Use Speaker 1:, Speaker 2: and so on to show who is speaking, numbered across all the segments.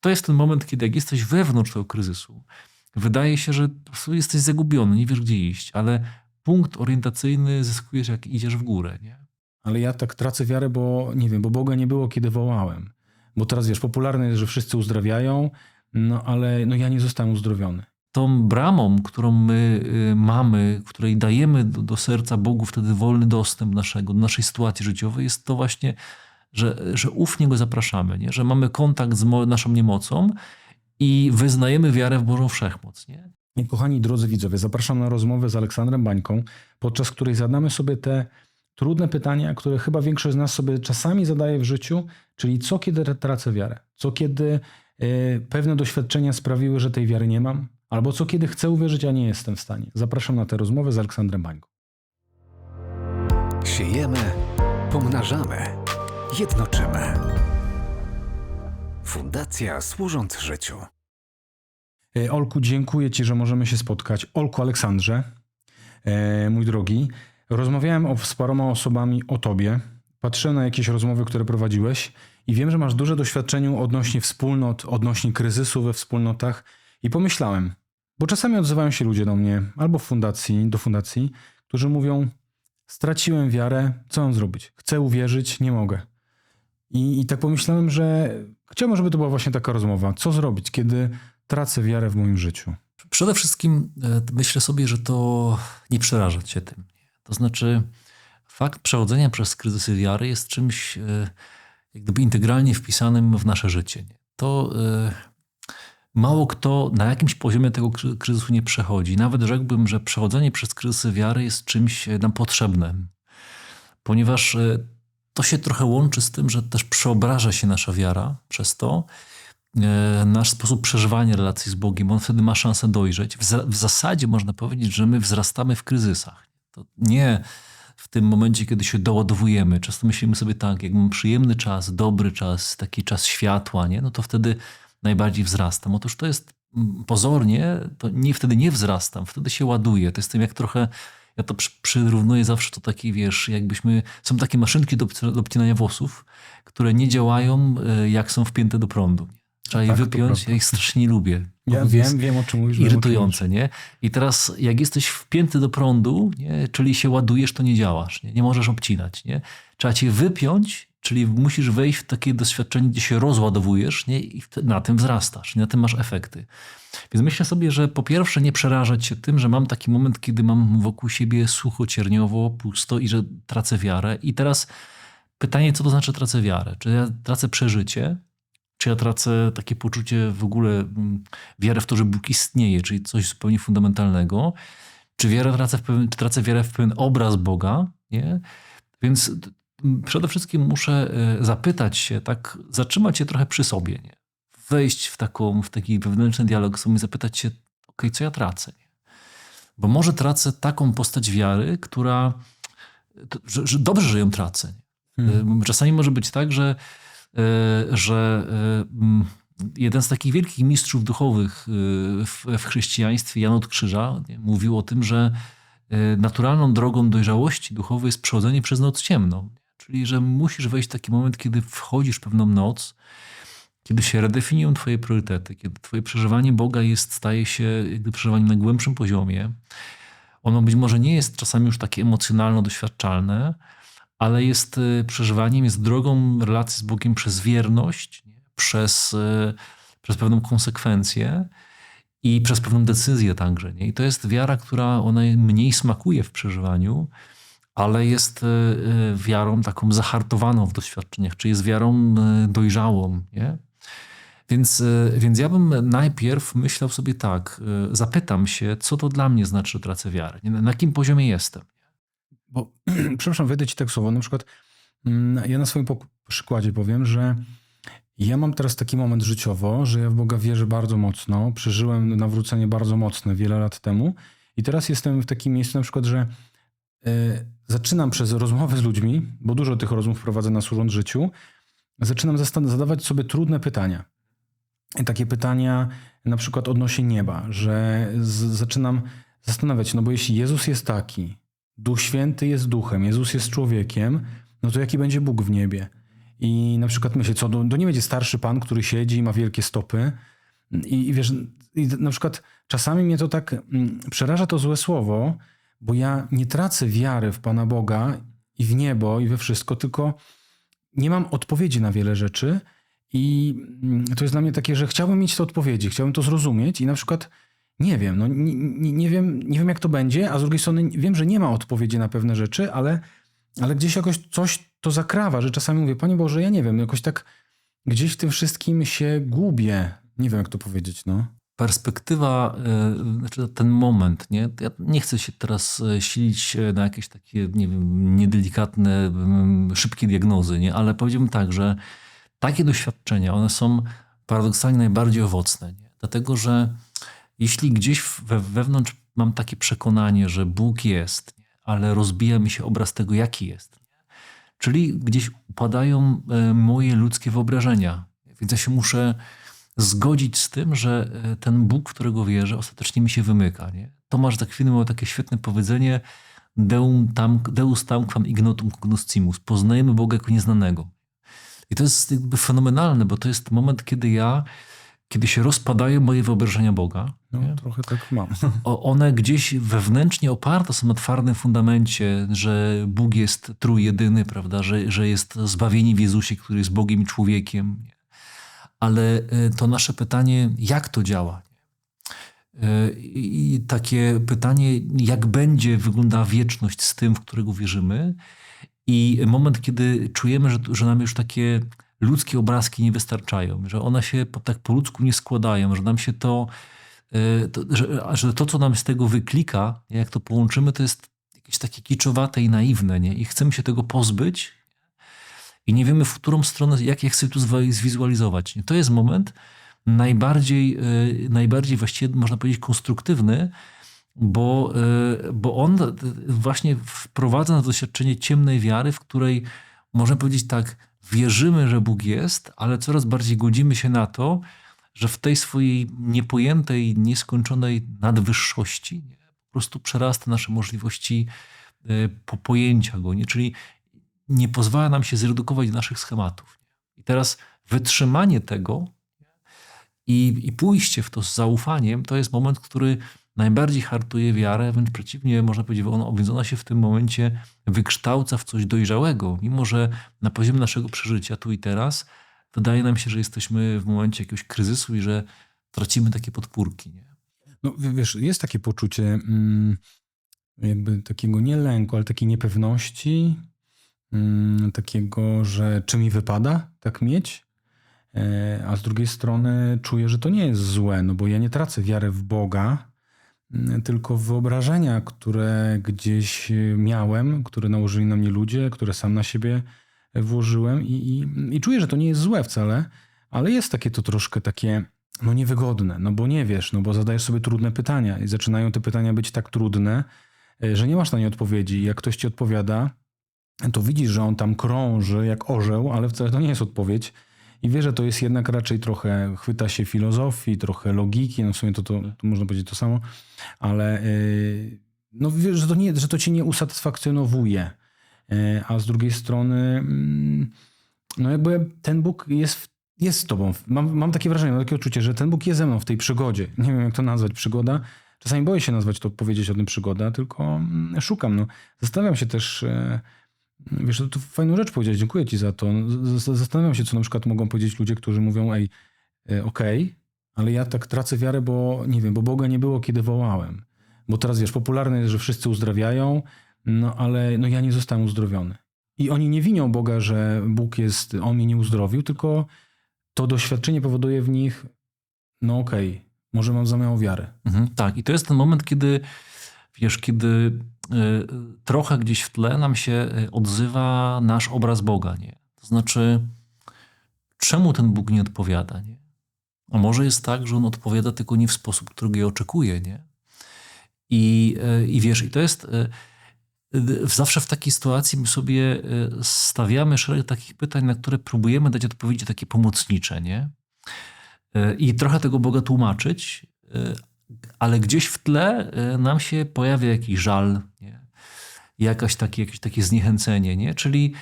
Speaker 1: to jest ten moment, kiedy jak jesteś wewnątrz tego kryzysu, wydaje się, że po prostu jesteś zagubiony, nie wiesz gdzie iść, ale punkt orientacyjny zyskujesz jak idziesz w górę, nie?
Speaker 2: Ale ja tak tracę wiarę, bo nie wiem, bo Boga nie było, kiedy wołałem. Bo teraz wiesz, popularne jest, że wszyscy uzdrawiają, no ale no ja nie zostałem uzdrowiony.
Speaker 1: Tą bramą, którą my y, mamy, której dajemy do, do serca Bogu wtedy wolny dostęp naszego, do naszej sytuacji życiowej, jest to właśnie, że, że ufnie Go zapraszamy, nie? że mamy kontakt z naszą niemocą i wyznajemy wiarę w Bożą Wszechmoc. Nie?
Speaker 2: I kochani drodzy widzowie, zapraszam na rozmowę z Aleksandrem Bańką, podczas której zadamy sobie te trudne pytania, które chyba większość z nas sobie czasami zadaje w życiu, czyli co kiedy tracę wiarę? Co kiedy y, pewne doświadczenia sprawiły, że tej wiary nie mam? Albo co kiedy chcę uwierzyć, a nie jestem w stanie? Zapraszam na tę rozmowę z Aleksandrem Bańką.
Speaker 3: Siejemy, pomnażamy, jednoczymy. Fundacja służąc życiu.
Speaker 2: E, Olku, dziękuję Ci, że możemy się spotkać. Olku Aleksandrze, e, mój drogi, rozmawiałem o, z paroma osobami o Tobie. Patrzyłem na jakieś rozmowy, które prowadziłeś i wiem, że masz duże doświadczenie odnośnie wspólnot, odnośnie kryzysu we wspólnotach i pomyślałem, bo czasami odzywają się ludzie do mnie albo w fundacji, do fundacji, którzy mówią, straciłem wiarę, co mam zrobić? Chcę uwierzyć, nie mogę. I, I tak pomyślałem, że chciałbym, żeby to była właśnie taka rozmowa. Co zrobić, kiedy tracę wiarę w moim życiu?
Speaker 1: Przede wszystkim e, myślę sobie, że to nie przerażać się tym. To znaczy, fakt przechodzenia przez kryzysy wiary jest czymś e, jak gdyby integralnie wpisanym w nasze życie. To e, mało kto na jakimś poziomie tego kry- kryzysu nie przechodzi. Nawet rzekłbym, że przechodzenie przez kryzysy wiary jest czymś nam potrzebnym, ponieważ to się trochę łączy z tym, że też przeobraża się nasza wiara przez to, e, nasz sposób przeżywania relacji z Bogiem. On wtedy ma szansę dojrzeć. W, za, w zasadzie można powiedzieć, że my wzrastamy w kryzysach. To nie w tym momencie, kiedy się doładowujemy. Często myślimy sobie tak, jak mam przyjemny czas, dobry czas, taki czas światła, nie? no to wtedy najbardziej wzrastam. Otóż to jest mm, pozornie, to nie, wtedy nie wzrastam, wtedy się ładuję. To jest tym jak trochę, ja to przy, przyrównuję zawsze to taki, wiesz, jakbyśmy, są takie maszynki do, do obcinania włosów, które nie działają, e, jak są wpięte do prądu. Trzeba je
Speaker 2: Tak, to
Speaker 1: wypiąć, ja ich strasznie nie lubię.
Speaker 2: Ja wiem, wiem o czym mówisz. o czym.
Speaker 1: Irytujące, nie? I teraz jak jesteś wpięty do prądu, nie? czyli się ładujesz, to nie działasz, nie? nie możesz obcinać. Nie? Trzeba cię wypiąć, czyli musisz wejść w takie doświadczenie, gdzie się rozładowujesz nie? i na tym wzrastasz, na tym masz efekty. Więc myślę sobie, że po pierwsze nie przerażać się tym, że mam taki moment, kiedy mam wokół siebie sucho, cierniowo, pusto i że tracę wiarę. I teraz pytanie, co to znaczy tracę wiarę? Czy ja tracę przeżycie? Czy ja tracę takie poczucie w ogóle mm, wiarę w to, że Bóg istnieje, czyli coś zupełnie fundamentalnego? Czy wiarę tracę w pewien, czy tracę wiarę w pewien obraz Boga? Nie? Więc przede wszystkim muszę e, zapytać się, tak, zatrzymać się trochę przy sobie, nie? wejść w, taką, w taki wewnętrzny dialog z sobą i zapytać się, ok, co ja tracę? Nie? Bo może tracę taką postać wiary, która, że, że dobrze, że ją tracę.
Speaker 2: Hmm.
Speaker 1: Y, Czasami może być tak, że, y, że y, mm, jeden z takich wielkich mistrzów duchowych y, w, w chrześcijaństwie, Jan od Krzyża, nie, mówił o tym, że y, naturalną drogą dojrzałości duchowej jest przechodzenie przez noc ciemną. Czyli, że musisz wejść w taki moment, kiedy wchodzisz pewną noc, kiedy się redefiniują twoje priorytety, kiedy twoje przeżywanie Boga jest, staje się jakby przeżywaniem na głębszym poziomie. Ono być może nie jest czasami już takie emocjonalno-doświadczalne, ale jest y, przeżywaniem, jest drogą relacji z Bogiem przez wierność, nie? Przez, y, przez pewną konsekwencję i przez pewną decyzję także. Nie? I to jest wiara, która ona mniej smakuje w przeżywaniu, ale jest y, y, wiarą taką zahartowaną w doświadczeniach, czy jest wiarą y, dojrzałą. Nie? Więc, więc ja bym najpierw myślał sobie tak, zapytam się, co to dla mnie znaczy, że tracę wiarę, na jakim poziomie jestem.
Speaker 2: Bo, przepraszam, wejdę ci tak słowo. Na przykład mm, ja na swoim przykładzie powiem, że ja mam teraz taki moment życiowo, że ja w Boga wierzę bardzo mocno. Przeżyłem nawrócenie bardzo mocne wiele lat temu i teraz jestem w takim miejscu na przykład, że zaczynam przez rozmowę z ludźmi, bo dużo tych rozmów prowadzę na służąc życiu, zaczynam zadawać sobie trudne pytania. Takie pytania na przykład odnośnie nieba, że zaczynam zastanawiać, no bo jeśli Jezus jest taki, Duch Święty jest duchem, Jezus jest człowiekiem, no to jaki będzie Bóg w niebie? I na przykład myślę, co, to, to nie będzie starszy pan, który siedzi i ma wielkie stopy. I, i wiesz, i na przykład czasami mnie to tak mm, przeraża to złe słowo, bo ja nie tracę wiary w Pana Boga i w niebo i we wszystko, tylko nie mam odpowiedzi na wiele rzeczy i mm, to jest dla mnie takie, że chciałbym mieć te odpowiedzi, chciałbym to zrozumieć i na przykład nie wiem, no nie, nie, wiem, nie wiem jak to będzie, a z drugiej strony wiem, że nie ma odpowiedzi na pewne rzeczy, ale, ale gdzieś jakoś coś to zakrawa, że czasami mówię, Panie Boże, ja nie wiem, jakoś tak gdzieś w tym wszystkim się gubię. Nie wiem, jak to powiedzieć, no.
Speaker 1: Perspektywa, e, znaczy ten moment, nie? Ja nie chcę się teraz e, silić e, na jakieś takie, nie wiem, niedelikatne, szybkie diagnozy, nie? Ale powiedziałbym tak, że takie doświadczenia, one są paradoksalnie najbardziej owocne, nie? Dlatego, że jeśli gdzieś we, wewnątrz mam takie przekonanie, że Bóg jest, ale rozbija mi się obraz tego, jaki jest, czyli gdzieś upadają moje ludzkie wyobrażenia, więc ja się muszę zgodzić z tym, że e, ten Bóg, w którego wierzę, ostatecznie mi się wymyka. Nie? Tomasz Zakwiny miał takie świetne powiedzenie Deum tam, Deus tamquam ignotum cognoscimus. Poznajemy Boga jako nieznanego. I to jest jakby fenomenalne, bo to jest moment, kiedy ja, kiedy się rozpadają moje wyobrażenia Boga.
Speaker 2: No,
Speaker 1: nie?
Speaker 2: trochę tak mam.
Speaker 1: O- one gdzieś wewnętrznie oparte są na twardym fundamencie, że Bóg jest trójjedyny, prawda, że, że jest zbawieni w Jezusie, który jest Bogiem i człowiekiem. Nie? Ale y, to nasze pytanie, jak to działa? Y, I takie pytanie, jak będzie wyglądała wieczność z tym, w którego wierzymy, i moment, kiedy czujemy, że, że nam już takie ludzkie obrazki nie wystarczają, że one się tak po ludzku nie składają, że nam się to, y, to że, że to, co nam z tego wyklika, jak to połączymy, to jest jakieś takie kiczowate i naiwne, nie? I chcemy się tego pozbyć i nie wiemy, w którą stronę, jak ja chcę tu zwizualizować. Nie? To jest moment najbardziej, y, najbardziej właściwie, można powiedzieć, konstruktywny, bo, y, bo on właśnie wprowadza na doświadczenie ciemnej wiary, w której można powiedzieć tak, wierzymy, że Bóg jest, ale coraz bardziej godzimy się na to, że w tej swojej niepojętej, nieskończonej nadwyższości nie, po prostu przerasta nasze możliwości y, po pojęcia go. Nie? Czyli nie pozwala nam się zredukować naszych schematów. I teraz wytrzymanie tego i, i pójście w to z zaufaniem, to jest moment, który najbardziej hartuje wiarę, wręcz przeciwnie, można powiedzieć, on, więc ona się w tym momencie wykształca w coś dojrzałego, mimo że na poziomie naszego przeżycia tu i teraz wydaje nam się, że jesteśmy w momencie jakiegoś kryzysu i że tracimy takie podpórki. Nie?
Speaker 2: No wiesz, jest takie poczucie mm, jakby takiego nie lęku, ale takiej niepewności, takiego, że czy mi wypada tak mieć, E, a z drugiej strony czuję, że to nie jest złe, no bo ja nie tracę wiary w Boga, mm, tylko w wyobrażenia, które gdzieś miałem, które nałożyli na mnie ludzie, które sam na siebie włożyłem i, i, i czuję, że to nie jest złe wcale, ale jest takie to troszkę takie no niewygodne, no bo nie wiesz, no bo zadajesz sobie trudne pytania i zaczynają te pytania być tak trudne, e, że nie masz na nie odpowiedzi. Jak ktoś ci odpowiada, to widzisz, że on tam krąży jak orzeł, ale wcale to nie jest odpowiedź. I wie, że to jest jednak raczej trochę, chwyta się filozofii, trochę logiki, no w sumie to, to, to można powiedzieć to samo, ale yy, no wiesz, że to, nie, że to cię nie usatysfakcjonowuje. Yy, a z drugiej strony, mm, no jakby ten Bóg jest, jest z tobą. Mam, mam takie wrażenie, mam takie odczucie, że ten Bóg jest ze mną w tej przygodzie. Nie wiem, jak to nazwać, przygoda. Czasami boję się nazwać to, powiedzieć o tym przygoda, tylko mm, szukam. No. Zastanawiam się też, e, wiesz, to, to fajną rzecz powiedziałeś, dziękuję ci za to. Z- Zastanawiam się, co na przykład mogą powiedzieć ludzie, którzy mówią, ej, e, okej, ale ja tak tracę wiarę, bo nie wiem, bo Boga nie było, kiedy wołałem. Bo teraz, wiesz, popularne jest, że wszyscy uzdrawiają, no ale no ja nie zostałem uzdrowiony. I oni nie winią Boga, że Bóg jest, On mnie nie uzdrowił, tylko to doświadczenie powoduje w nich, no okej, może mam za małą wiarę.
Speaker 1: Mhm, tak, i to jest ten moment, kiedy wiesz, kiedy trochę gdzieś w tle nam się y, odzywa nasz obraz Boga, nie? To znaczy, czemu ten Bóg nie odpowiada, nie? A może jest tak, że on odpowiada tylko nie w sposób, którego ja oczekuję, nie? I, y, i wiesz, i to jest y, y, zawsze w takiej sytuacji my sobie y, stawiamy szereg takich pytań, na które próbujemy dać odpowiedzi takie pomocnicze, nie? Y, I trochę tego Boga tłumaczyć, y, ale gdzieś w tle y, nam się pojawia jakiś żal, nie? Jakaś takie, jakieś takie zniechęcenie, nie? Czyli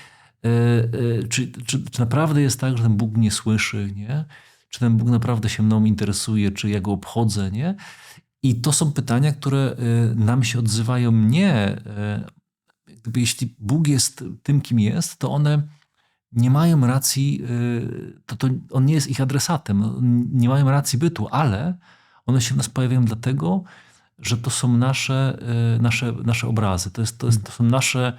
Speaker 1: e, e, czy, czy, czy naprawdę jest tak, że ten Bóg mnie słyszy, nie? Czy ten Bóg naprawdę się mną interesuje, czy ja go obchodzę, nie? I to są pytania, które e, nam się odzywają nie. e, Gdyby jeśli Bóg jest tym, kim jest, to one nie mają racji, e, to, to on nie jest ich adresatem, nie mają racji bytu, ale one się w nas pojawiają dlatego, że to są nasze, e, nasze, nasze obrazy, to, jest, to, jest, to są nasze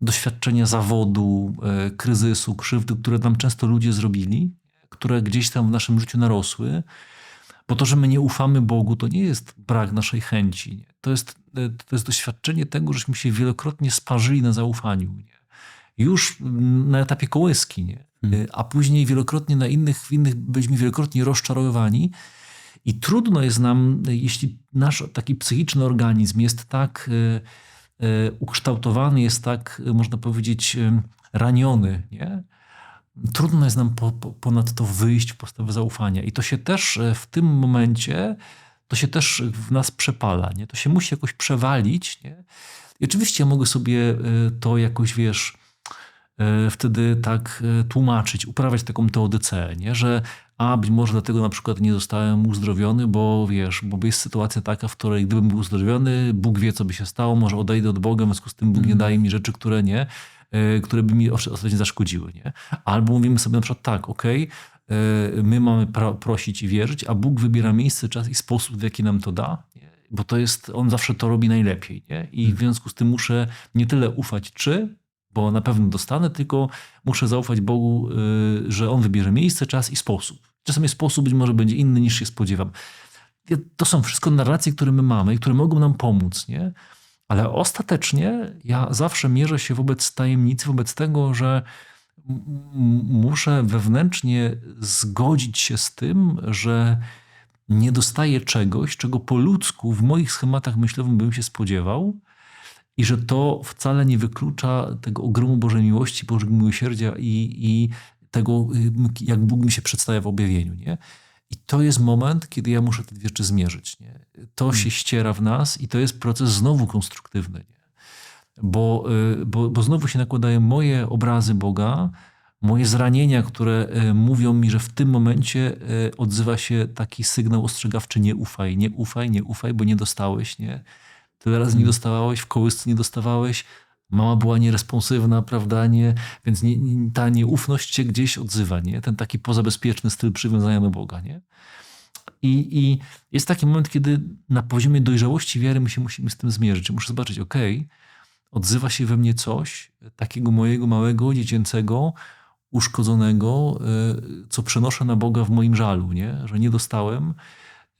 Speaker 1: doświadczenia zawodu, e, kryzysu, krzywdy, które nam często ludzie zrobili, które gdzieś tam w naszym życiu narosły. Bo to, że my nie ufamy Bogu, to nie jest brak naszej chęci. To, jest, e, to jest doświadczenie tego, żeśmy się wielokrotnie sparzyli na zaufaniu. Nie? Już mm, na etapie kołyski, nie? E, a później wielokrotnie na innych, w innych byliśmy wielokrotnie rozczarowywani. I trudno jest nam, jeśli nasz taki psychiczny organizm jest tak e, e, ukształtowany, jest tak, e, można powiedzieć, raniony, nie? Trudno jest nam po, po, ponad to wyjść w postawę zaufania. I to się też w tym momencie, to się też w nas przepala, nie? To się musi jakoś przewalić, nie? I oczywiście ja mogę sobie to jakoś, wiesz, wtedy tak e, tłumaczyć, uprawiać taką teodyceę, nie? że a być może dlatego na przykład nie zostałem uzdrowiony, bo wiesz, bo jest sytuacja taka, w której gdybym był uzdrowiony, Bóg wie, co by się stało, może odejdę od Boga, w związku z tym Bóg nie daje mi rzeczy, które nie, e, które by mi ostatecznie zaszkodziły. Nie? Albo mówimy sobie na przykład tak, okej, e, my mamy prosić i wierzyć, a Bóg wybiera miejsce, czas i sposób, w jaki nam to da, bo to jest, on zawsze to robi najlepiej. Nie? I w związku z tym muszę nie tyle ufać, czy, bo na pewno dostanę, tylko muszę zaufać Bogu, y, że On wybierze miejsce, czas i sposób. Czasami sposób być może będzie inny niż się spodziewam. To są wszystko narracje, które my mamy i które mogą nam pomóc, nie? Ale ostatecznie ja zawsze mierzę się wobec tajemnicy, wobec tego, że muszę wewnętrznie zgodzić się z tym, że nie dostaję czegoś, czego po ludzku w moich schematach myślowych bym się spodziewał, i że to wcale nie wyklucza tego ogromu Bożej miłości, Bożego miłosierdzia i, i tego, jak Bóg mi się przedstawia w objawieniu. Nie? I to jest moment, kiedy ja muszę te dwie rzeczy zmierzyć. Nie? To się ściera w nas i to jest proces znowu konstruktywny. Nie? Bo, y, bo, bo znowu się nakładają moje obrazy Boga, moje zranienia, które y, mówią mi, że w tym momencie y, odzywa się taki sygnał ostrzegawczy: nie ufaj, nie ufaj, nie ufaj, bo nie dostałeś. Nie? Tyle razy nie dostawałeś, w kołysce nie dostawałeś, mama była nieresponsywna, prawda, nie, więc nie, nie, ta nieufność cię gdzieś odzywa, nie? Ten taki pozabezpieczny styl przywiązania do Boga, nie? I, I jest taki moment, kiedy na poziomie dojrzałości wiary my się musimy z tym zmierzyć. Muszę zobaczyć, okej, odzywa się we mnie coś takiego mojego małego, dziecięcego, uszkodzonego, y, co przenoszę na Boga w moim żalu, nie? Że nie dostałem,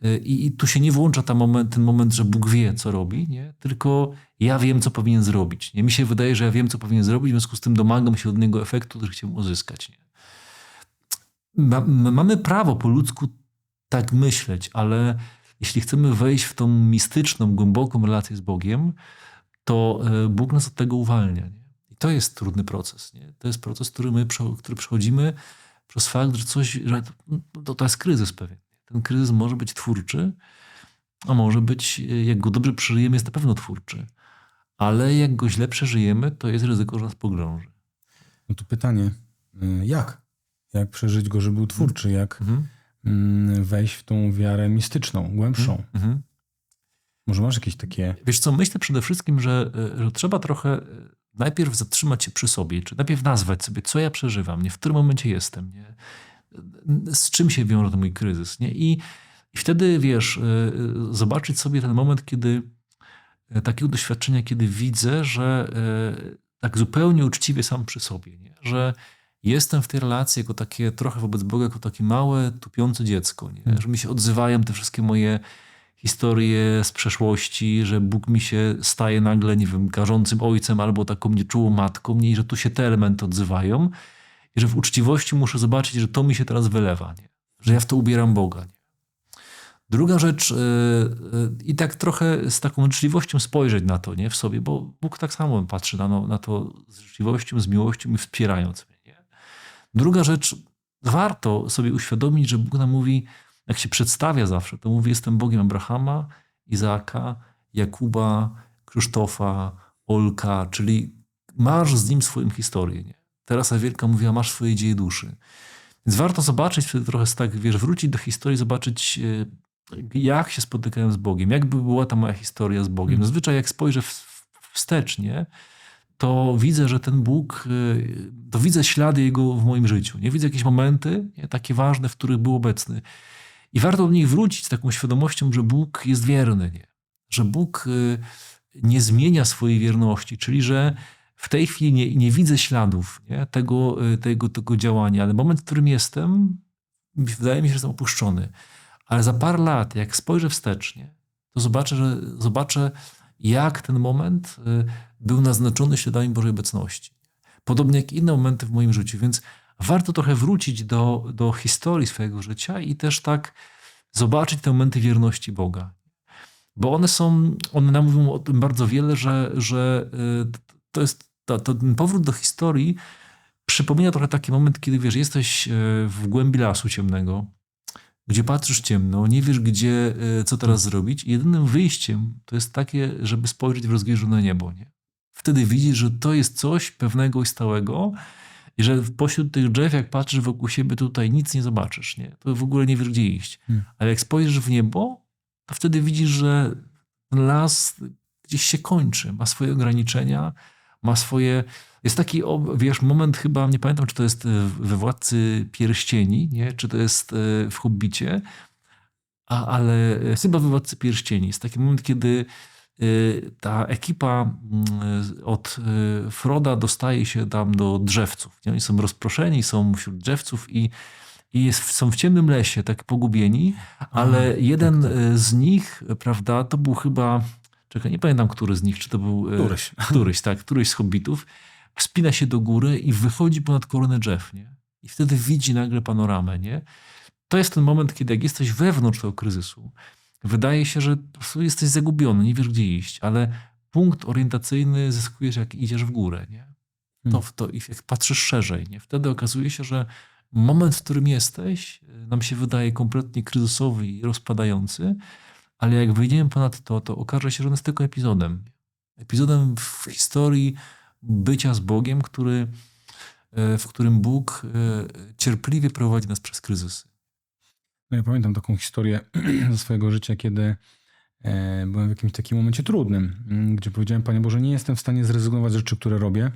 Speaker 1: i, I tu się nie włącza ta moment, ten moment, że Bóg wie, co robi, nie? tylko ja wiem, co powinien zrobić. Nie? Mi się wydaje, że ja wiem, co powinien zrobić, w związku z tym domagam się od niego efektu, który chciałbym uzyskać. Nie? Ma, my mamy prawo po ludzku tak myśleć, ale jeśli chcemy wejść w tą mistyczną, głęboką relację z Bogiem, to e, Bóg nas od tego uwalnia. Nie? I to jest trudny proces. Nie? To jest proces, który my który przechodzimy przez fakt, że coś, że to, to jest kryzys pewien. Ten kryzys może być twórczy, a może być, jak go dobrze przeżyjemy, jest na pewno twórczy. Ale jak go źle przeżyjemy, to jest ryzyko, że nas pogrąży.
Speaker 2: No to pytanie, y, jak? Jak przeżyć go, żeby był twórczy? Jak
Speaker 1: Mhm.
Speaker 2: mm, wejść w tą wiarę mistyczną, głębszą?
Speaker 1: Mhm.
Speaker 2: Może masz jakieś takie...
Speaker 1: Wiesz co, myślę przede wszystkim, że, e, że trzeba trochę najpierw zatrzymać się przy sobie, czy najpierw nazwać sobie, co ja przeżywam, nie? w którym momencie jestem, nie? Z czym się wiąże ten mój kryzys. Nie? I, I wtedy, wiesz, e, zobaczyć sobie ten moment, kiedy e, takiego doświadczenia, kiedy widzę, że tak zupełnie uczciwie sam przy sobie, nie? że jestem w tej relacji jako takie trochę wobec Boga, jako takie małe, tupiące dziecko, nie? że mi się odzywają te wszystkie moje historie z przeszłości, że Bóg mi się staje nagle, nie wiem, karzącym ojcem albo taką nieczułą matką, nie? i że tu się te elementy odzywają i że w uczciwości muszę zobaczyć, że to mi się teraz wylewa, nie? że ja w to ubieram Boga. Nie? Druga rzecz, yy, yy, i tak trochę z taką życzliwością spojrzeć na to nie? w sobie, bo Bóg tak samo patrzy na, na to z życzliwością, z miłością i wspierając mnie. Nie? Druga rzecz, warto sobie uświadomić, że Bóg nam mówi, jak się przedstawia zawsze, to mówi, jestem Bogiem Abrahama, Izaaka, Jakuba, Krzysztofa, Olka, czyli masz z nim swoją historię. Nie? Teresa Wielka mówiła, masz swoje dzieje duszy. Więc warto zobaczyć wtedy trochę tak, wiesz, wrócić do historii, zobaczyć e, jak się spotykałem z Bogiem, jakby była ta moja historia z Bogiem.
Speaker 2: Mm.
Speaker 1: Zazwyczaj jak spojrzę wstecznie, to widzę, że ten Bóg, y, to widzę ślady Jego w moim życiu. Nie widzę jakieś momenty nie, takie ważne, w których był obecny. I warto do nich wrócić z taką świadomością, że Bóg jest wierny, nie? że Bóg y, nie zmienia swojej wierności, czyli że w tej chwili nie, nie widzę śladów nie? Tego, y, tego, tego działania, ale moment, w którym jestem, wydaje mi się, że jestem opuszczony. Ale za parę lat, jak spojrzę wstecznie, to zobaczę, że zobaczę, jak ten moment y, był naznaczony śladami Bożej obecności. Podobnie jak inne momenty w moim życiu, więc warto trochę wrócić do, do historii swojego życia i też tak zobaczyć te momenty wierności Boga. Bo one są, one nam mówią o tym bardzo wiele, że, że y, to jest, to, to ten powrót do historii przypomina trochę taki moment, kiedy wiesz, jesteś y, w głębi lasu ciemnego, gdzie patrzysz ciemno, nie wiesz gdzie, y, co teraz zrobić jedynym wyjściem to jest takie, żeby spojrzeć w rozgwieżone niebo. Nie? Wtedy widzisz, że to jest coś pewnego i stałego i że pośród tych drzew, jak patrzysz wokół siebie, tutaj nic nie zobaczysz. Nie? To w ogóle nie wiesz, gdzie iść.
Speaker 2: Hmm.
Speaker 1: Ale jak spojrzysz w niebo, to wtedy widzisz, że las gdzieś się kończy, ma swoje ograniczenia, ma swoje... Jest taki, wiesz, moment chyba, nie pamiętam, czy to jest e, we Władcy Pierścieni, nie? czy to jest e, w Hobbicie, a, ale e, chyba we Władcy Pierścieni. Jest taki moment, kiedy ta ekipa mm, od Froda dostaje się tam do drzewców. Nie? Oni są rozproszeni, są wśród drzewców i, i jest, są w ciemnym lesie, tak pogubieni, ale
Speaker 2: tak,
Speaker 1: jeden y, z nich, prawda, to był chyba, czekaj, nie pamiętam, który z nich, czy to był... y,
Speaker 2: Któryś.
Speaker 1: Któryś, tak, któryś z hobbitów, wspina się do góry i wychodzi ponad koronę drzew, nie? I wtedy widzi nagle panoramę, nie? To jest ten moment, kiedy jak jesteś wewnątrz tego kryzysu, wydaje się, że po prostu jesteś zagubiony, nie wiesz gdzie iść, ale punkt orientacyjny zyskujesz jak idziesz w górę, nie? To,
Speaker 2: Hmm.
Speaker 1: w to, I jak patrzysz szerzej, nie? Wtedy okazuje się, że moment, w którym jesteś, y, nam się wydaje kompletnie kryzysowy i rozpadający, ale jak wyjdziemy ponad to, to okaże się, że on jest tylko epizodem. Epizodem w historii bycia z Bogiem, który, e, w którym Bóg e, cierpliwie prowadzi nas przez kryzysy.
Speaker 2: No ja pamiętam taką historię ze swojego życia, kiedy e, byłem w jakimś takim momencie trudnym, m, gdzie powiedziałem, Panie Boże, nie jestem w stanie zrezygnować z rzeczy, które robię,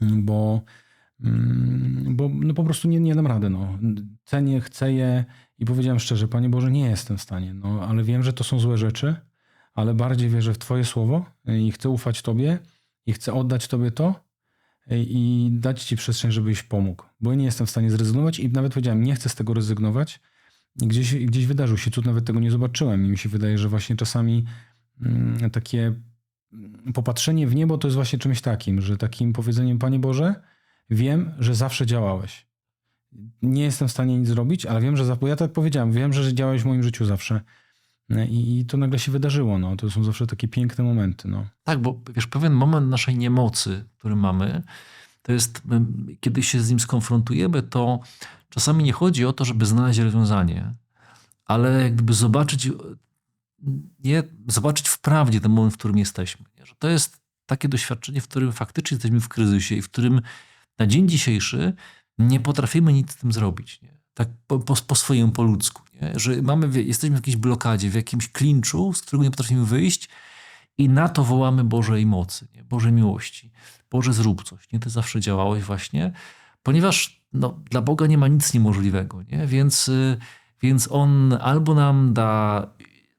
Speaker 2: m, bo, mm, bo no po prostu nie, nie dam rady. No. Cenię, chcę je i powiedziałem szczerze, Panie Boże, nie jestem w stanie, no, ale wiem, że to są złe rzeczy, ale bardziej wierzę w Twoje słowo e, i chcę ufać Tobie i chcę oddać Tobie to e, i dać Ci przestrzeń, żebyś pomógł, bo ja nie jestem w stanie zrezygnować i nawet powiedziałem, nie chcę z tego rezygnować, gdzieś, gdzieś wydarzył się cud, nawet tego nie zobaczyłem. I mi się wydaje, że właśnie czasami mm, takie mm, popatrzenie w niebo to jest właśnie czymś takim, że takim powiedzeniem, Panie Boże, wiem, że zawsze działałeś. Nie jestem w stanie nic zrobić, ale wiem, że za- ja tak powiedziałem, wiem, że działałeś w moim życiu zawsze. I, I to nagle się wydarzyło. No. To są zawsze takie piękne momenty. No.
Speaker 1: Tak, bo wiesz, pewien moment naszej niemocy, który mamy, to jest, kiedy się z nim skonfrontujemy, to czasami nie chodzi o to, żeby znaleźć rozwiązanie, ale jak gdyby zobaczyć, nie, zobaczyć w prawdzie ten moment, w którym jesteśmy. Nie? Że to jest takie doświadczenie, w którym faktycznie jesteśmy w kryzysie i w którym na dzień dzisiejszy nie potrafimy nic z tym zrobić. Nie? Tak po, po, po swojemu, po ludzku. Nie? Że mamy, jesteśmy w jakiejś blokadzie, w jakimś klinczu, z którego nie potrafimy wyjść i na to wołamy Bożej mocy, nie? Bożej miłości. Boże, zrób coś. Nie? Ty zawsze działałeś właśnie, ponieważ no, dla Boga nie ma nic niemożliwego. Nie? Więc, y, więc On albo nam da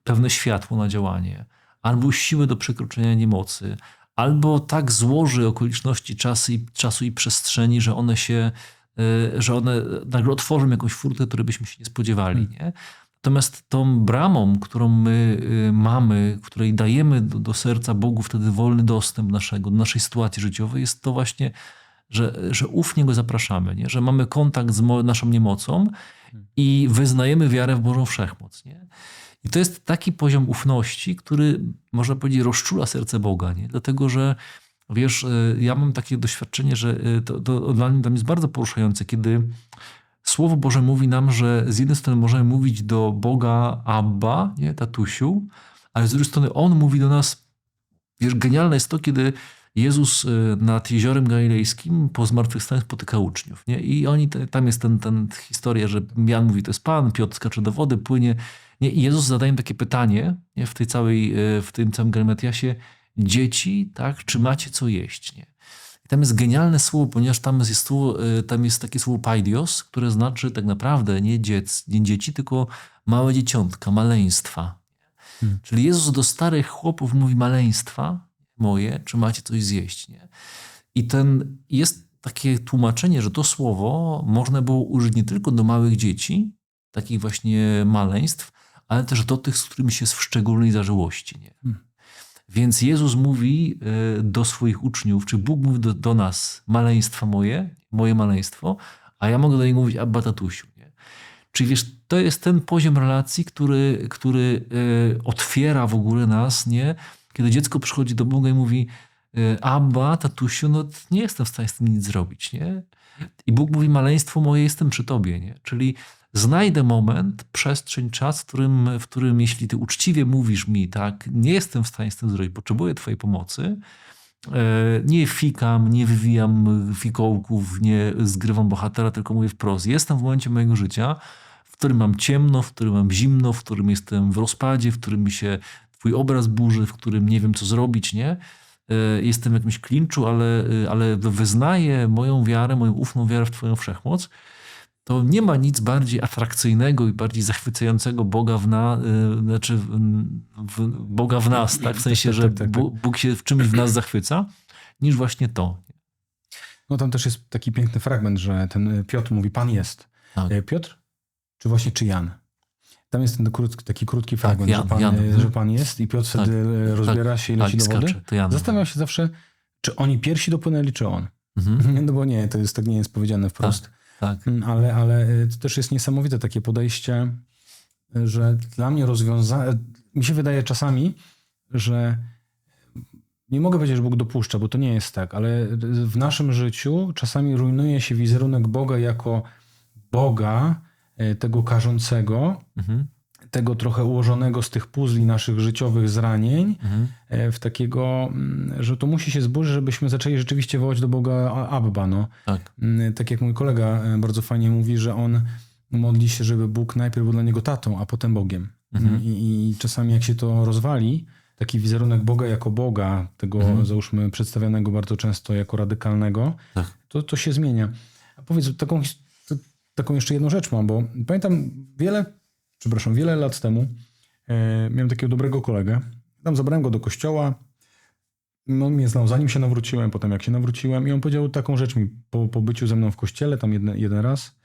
Speaker 1: pewne światło na działanie, albo siłę do przekroczenia niemocy, albo tak złoży okoliczności czasu i, czasu i przestrzeni, że one się, że one nagle otworzą jakąś furtę, której byśmy się nie spodziewali. Nie? Natomiast tą bramą, którą my y, mamy, której dajemy do, do serca Bogu wtedy wolny dostęp naszego, do naszej sytuacji życiowej, jest to właśnie, że, że ufnie Go zapraszamy, nie? że mamy kontakt z naszą niemocą i wyznajemy wiarę w Bożą Wszechmoc. Nie? I to jest taki poziom ufności, który, można powiedzieć, rozczula serce Boga, nie? dlatego że wiesz, y, ja mam takie doświadczenie, że y, to, to dla mnie jest bardzo poruszające, kiedy Słowo Boże mówi nam, że z jednej strony możemy mówić do Boga Abba, nie, tatusiu, ale z drugiej strony On mówi do nas, wiesz, genialne jest to, kiedy Jezus y, nad jeziorem galilejskim po zmartwychwstaniu spotyka uczniów. Nie? I oni, tam jest ten, ten historia, że Jan mówi, to jest Pan, Piotr skacze do wody, płynie. Nie? I Jezus zadaje takie pytanie nie? w tej całej, w tym całym Galimatiasie, dzieci, tak, czy macie co jeść? Nie? I tam jest genialne słowo, ponieważ tam jest, słowo, y, tam jest takie słowo paidios, które znaczy tak naprawdę nie, dziec, nie dzieci, tylko małe dzieciątka, maleństwa.
Speaker 2: Hmm.
Speaker 1: Czyli Jezus do starych chłopów mówi maleństwa moje, czy macie coś zjeść, nie? I ten, jest takie tłumaczenie, że to słowo można było użyć nie tylko do małych dzieci, takich właśnie maleństw, ale też do tych, z którymi się jest w szczególnej zażyłości, nie?
Speaker 2: Hmm.
Speaker 1: Więc Jezus mówi y, do swoich uczniów, czy Bóg mówi do, do nas, maleństwa moje, moje maleństwo, a ja mogę do niego mówić, abba tatusiu, nie? Czyli wiesz, to jest ten poziom relacji, który, który y, otwiera w ogóle nas, nie? Kiedy dziecko przychodzi do Boga i mówi y, Abba, tatusiu, no nie jestem w stanie z tym nic zrobić, nie? I Bóg mówi, maleństwo moje, jestem przy tobie, nie? Czyli znajdę moment, przestrzeń, czas, w którym, w którym jeśli ty uczciwie mówisz mi, tak, nie jestem w stanie z tym zrobić, potrzebuję twojej pomocy, e, nie fikam, nie wywijam fikołków, nie zgrywam bohatera, tylko mówię wprost. Jestem w momencie mojego życia, w którym mam ciemno, w którym mam zimno, w którym jestem w rozpadzie, w którym mi się twój obraz burzy, w którym nie wiem, co zrobić, nie? E, Jestem w jakimś klinczu, ale, ale wyznaję moją wiarę, moją ufną wiarę w twoją wszechmoc. To nie ma nic bardziej atrakcyjnego i bardziej zachwycającego Boga w, na, y, znaczy w, w, Boga w nas, tak? W sensie,
Speaker 2: Tak,
Speaker 1: że
Speaker 2: tak, tak, tak.
Speaker 1: Bóg, się w czymś w nas zachwyca, niż właśnie to.
Speaker 2: No tam też jest taki piękny fragment, że ten Piotr mówi, Pan jest.
Speaker 1: Tak.
Speaker 2: E, Piotr? Czy właśnie czy Jan? Tam jest ten krótki, taki krótki fragment,
Speaker 1: Jan,
Speaker 2: że, pan,
Speaker 1: Jan.
Speaker 2: że Pan jest i Piotr
Speaker 1: Tak,
Speaker 2: wtedy rozbiera się i
Speaker 1: tak,
Speaker 2: leci do wody.
Speaker 1: skacze.
Speaker 2: Zastanawiam się zawsze, czy oni pierwsi dopłynęli, czy on.
Speaker 1: Mhm,
Speaker 2: No bo nie, to jest tak nie jest powiedziane wprost.
Speaker 1: tak.
Speaker 2: Mm, Ale, ale y, to też jest niesamowite takie podejście, y, że dla mnie rozwiązanie, mi się wydaje czasami, że nie mogę powiedzieć, że Bóg dopuszcza, bo to nie jest tak, ale w naszym życiu czasami rujnuje się wizerunek Boga jako Boga, y, tego karzącego,
Speaker 1: Mhm,
Speaker 2: tego trochę ułożonego z tych puzli naszych życiowych zranień,
Speaker 1: mhm,
Speaker 2: e, w takiego, mm, że to musi się zburzyć, żebyśmy zaczęli rzeczywiście wołać do Boga Abba. No.
Speaker 1: tak.
Speaker 2: Mm, Tak jak mój kolega e, bardzo fajnie mówi, że on modli się, żeby Bóg najpierw był dla niego tatą, a potem Bogiem.
Speaker 1: Mhm.
Speaker 2: I, I czasami jak się to rozwali, taki wizerunek Boga jako Boga, tego
Speaker 1: Mhm.
Speaker 2: załóżmy przedstawianego bardzo często jako radykalnego,
Speaker 1: Tak.
Speaker 2: to, to się zmienia. A powiedz, taką, taką jeszcze jedną rzecz mam, bo pamiętam wiele, przepraszam, wiele lat temu e, miałem takiego dobrego kolegę. Tam zabrałem go do kościoła, no, on mnie znał zanim się nawróciłem, potem jak się nawróciłem i on powiedział taką rzecz mi po, po byciu ze mną w kościele, tam jeden, jeden raz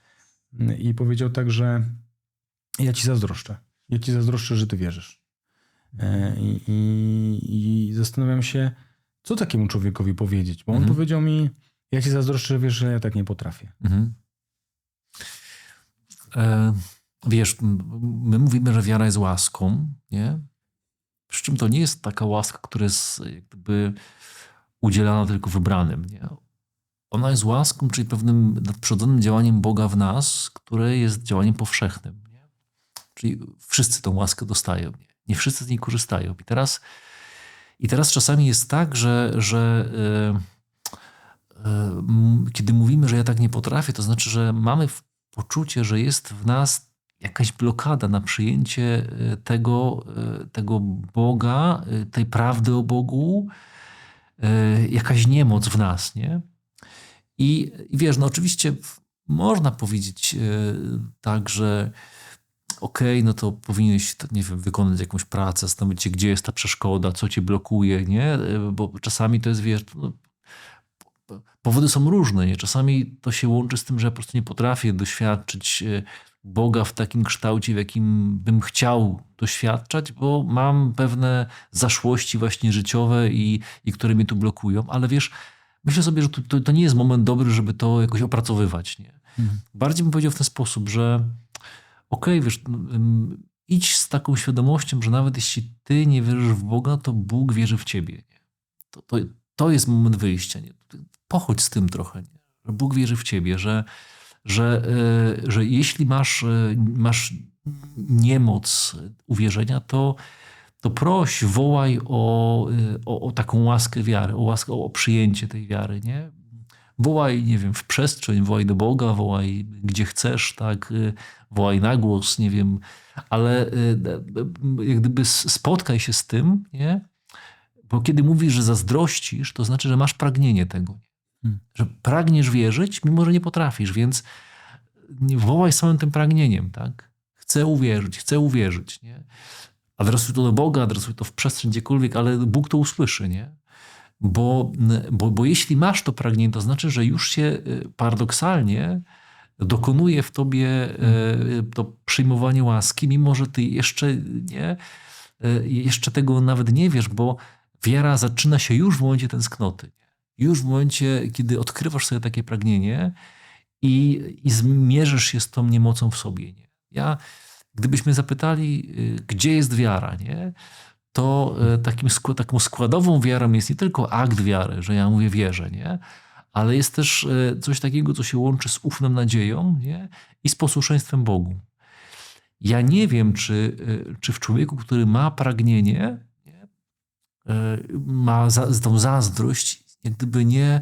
Speaker 2: mm, i powiedział tak, że ja ci zazdroszczę. Ja ci zazdroszczę, że ty wierzysz. E, I, i, i zastanawiam się, co takiemu człowiekowi powiedzieć, bo on
Speaker 1: Mhm.
Speaker 2: powiedział mi, ja ci zazdroszczę, że wiesz, że ja tak nie potrafię.
Speaker 1: Mhm. E, wiesz, my mówimy, że wiara jest łaską, nie? Przy czym to nie jest taka łaska, która jest jak gdyby udzielana tylko wybranym, nie? Ona jest łaską, czyli pewnym nadprzyrodzonym działaniem Boga w nas, które jest działaniem powszechnym. Nie? Czyli wszyscy tą łaskę dostają. Nie, nie wszyscy z niej korzystają. I teraz, i teraz czasami jest tak, że, że e, e, m, kiedy mówimy, że ja tak nie potrafię, to znaczy, że mamy poczucie, że jest w nas jakaś blokada na przyjęcie e, tego, e, tego Boga, e, tej prawdy o Bogu, jakaś niemoc w nas, nie? I, wiesz, no oczywiście można powiedzieć tak, że okej, no to powinieneś, nie wiem, wykonać jakąś pracę, zastanowić się, gdzie jest ta przeszkoda, co cię blokuje, nie? Bo czasami to jest, wiesz, no, po- powody są różne, nie? Czasami to się łączy z tym, że po prostu nie potrafię doświadczyć Boga w takim kształcie, w jakim bym chciał doświadczać, bo mam pewne zaszłości właśnie życiowe i, i które mnie tu blokują, ale wiesz, myślę sobie, że to, to, to nie jest moment dobry, żeby to jakoś opracowywać, nie? Bardziej bym powiedział w ten sposób, że okej, wiesz, no, idź z taką świadomością, że nawet jeśli ty nie wierzysz w Boga, to Bóg wierzy w ciebie. Nie? To, to, to jest moment wyjścia. Nie? Pochodź z tym trochę, nie? że Bóg wierzy w ciebie, że, że, e, że jeśli masz, e, masz niemoc uwierzenia, to, to proś, wołaj o, y, o, o taką łaskę wiary, o, łaskę, o przyjęcie tej wiary, nie? Wołaj, nie wiem, w przestrzeń, wołaj do Boga, wołaj gdzie chcesz, tak? Wołaj na głos, nie wiem, ale jak gdyby spotkaj się z tym, nie? Bo kiedy mówisz, że zazdrościsz, to znaczy, że masz pragnienie tego.
Speaker 2: Hmm.
Speaker 1: Że pragniesz wierzyć, mimo że nie potrafisz, więc wołaj samym tym pragnieniem, tak? Chcę uwierzyć, chcę uwierzyć, nie? Adresuj to do Boga, adresuj to w przestrzeń gdziekolwiek, ale Bóg to usłyszy, nie? Bo, bo, bo jeśli masz to pragnienie, to znaczy, że już się y, paradoksalnie dokonuje w tobie y, to przyjmowanie łaski, mimo że ty jeszcze nie, y, jeszcze tego nawet nie wiesz, bo wiara zaczyna się już w momencie tęsknoty. Już w momencie, kiedy odkrywasz sobie takie pragnienie i, i zmierzysz się z tą niemocą w sobie. Nie? Ja, gdybyśmy zapytali, y, gdzie jest wiara, nie? to y, takim, taką składową wiarą jest nie tylko akt wiary, że ja mówię wierzę, nie? ale jest też y, coś takiego, co się łączy z ufną nadzieją nie? i z posłuszeństwem Bogu. Ja nie wiem, czy, czy w człowieku, który ma pragnienie, nie? Ma za, tą zazdrość, jak gdyby nie,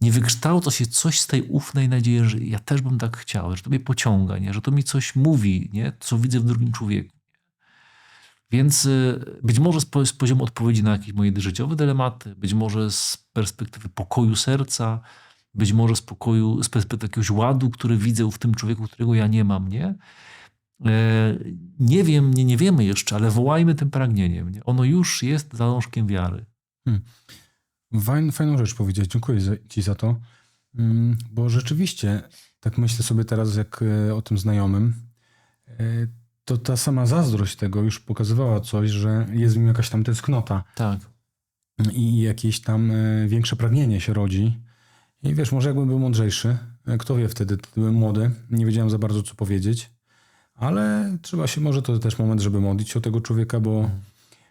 Speaker 1: nie wykształca się coś z tej ufnej nadziei, że ja też bym tak chciał, że to mnie pociąga, nie? że to mi coś mówi, nie? co widzę w drugim człowieku. Więc y, być może z, po, z poziomu odpowiedzi na jakieś moje życiowe dylematy, być może z perspektywy pokoju serca, być może z pokoju, z perspektywy jakiegoś ładu, który widzę w tym człowieku, którego ja nie mam, nie? E, Nie wiem, nie, nie wiemy jeszcze, ale wołajmy tym pragnieniem. Nie? Ono już jest zalążkiem wiary.
Speaker 2: Fajn, fajną rzecz powiedzieć. Dziękuję ci za to. Mm, Bo rzeczywiście, tak myślę sobie teraz, jak e, o tym znajomym, e, to ta sama zazdrość tego już pokazywała coś, że jest w nim jakaś tam tęsknota
Speaker 1: Tak.
Speaker 2: i jakieś tam e, większe pragnienie się rodzi. I wiesz, może jakbym był mądrzejszy, kto wie wtedy, wtedy byłem młody, nie wiedziałem za bardzo co powiedzieć, ale trzeba się, może to też moment, żeby modlić się o tego człowieka, bo,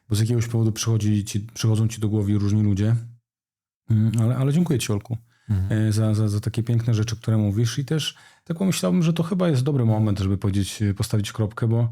Speaker 2: bo z jakiegoś powodu przychodzi ci, przychodzą ci do głowy różni ludzie. Mm, Ale, ale dziękuję ci, Olku,
Speaker 1: Mhm.
Speaker 2: e, za, za, za takie piękne rzeczy, które mówisz i też tak pomyślałem, że to chyba jest dobry moment, żeby powiedzieć, e, postawić kropkę, bo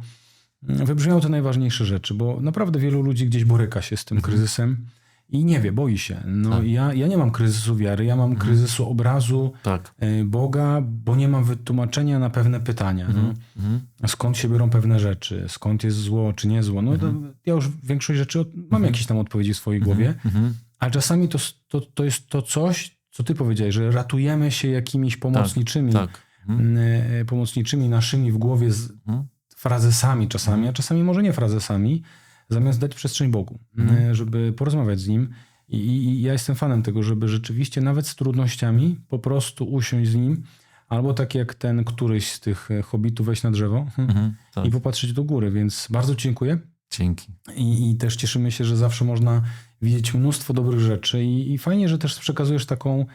Speaker 2: mm, wybrzmiały te najważniejsze rzeczy, bo naprawdę wielu ludzi gdzieś boryka się z tym kryzysem i nie wie, boi się. No
Speaker 1: Tak.
Speaker 2: ja, ja nie mam kryzysu wiary, ja mam kryzysu obrazu
Speaker 1: Tak.
Speaker 2: e, Boga, bo nie mam wytłumaczenia na pewne pytania. No.
Speaker 1: Mhm.
Speaker 2: Skąd się biorą pewne rzeczy, skąd jest zło, czy nie zło. No to ja już większość rzeczy mam jakieś tam odpowiedzi w swojej głowie,
Speaker 1: Mhm.
Speaker 2: A czasami to, to, to jest to coś, co ty powiedziałeś, że ratujemy się jakimiś pomocniczymi,
Speaker 1: Tak. Mhm.
Speaker 2: e, pomocniczymi naszymi w głowie z
Speaker 1: Mhm.
Speaker 2: frazesami czasami, a czasami może nie frazesami, zamiast dać przestrzeń Bogu, e, żeby porozmawiać z Nim. I, i, ja jestem fanem tego, żeby rzeczywiście nawet z trudnościami po prostu usiąść z Nim, albo tak jak ten któryś z tych hobbitów wejść na drzewo
Speaker 1: Mhm. Tak.
Speaker 2: i popatrzeć do góry, więc bardzo ci dziękuję.
Speaker 1: Dzięki.
Speaker 2: I, I też cieszymy się, że zawsze można widzieć mnóstwo dobrych rzeczy i, i fajnie, że też przekazujesz taką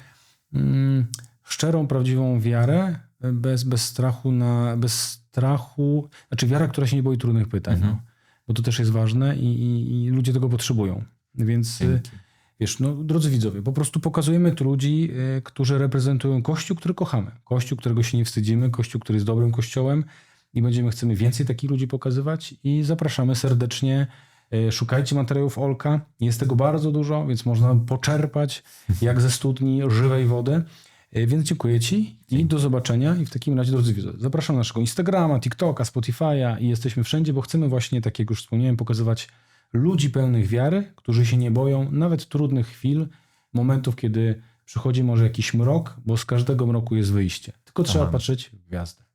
Speaker 2: mm, szczerą, prawdziwą wiarę bez, bez strachu na, bez strachu, znaczy wiara, która się nie boi trudnych pytań,
Speaker 1: Mhm.
Speaker 2: no, bo to też jest ważne i, i, i ludzie tego potrzebują. Więc y,
Speaker 1: Dzięki.
Speaker 2: wiesz, no drodzy widzowie, po prostu pokazujemy tu ludzi, y, którzy reprezentują Kościół, który kochamy. Kościół, którego się nie wstydzimy, Kościół, który jest dobrym Kościołem i będziemy, chcemy więcej takich ludzi pokazywać i zapraszamy serdecznie. Y, Szukajcie materiałów Olka. Jest tego bardzo dużo, więc można poczerpać jak ze studni żywej wody. Y, Więc dziękuję Ci i do zobaczenia. I w takim razie, drodzy widzowie, zapraszam na naszego Instagrama, TikToka, Spotify'a i jesteśmy wszędzie, bo chcemy właśnie, tak jak już wspomniałem, pokazywać ludzi pełnych wiary, którzy się nie boją nawet trudnych chwil, momentów, kiedy przychodzi może jakiś mrok, bo z każdego mroku jest wyjście. Tylko trzeba patrzeć w gwiazdę.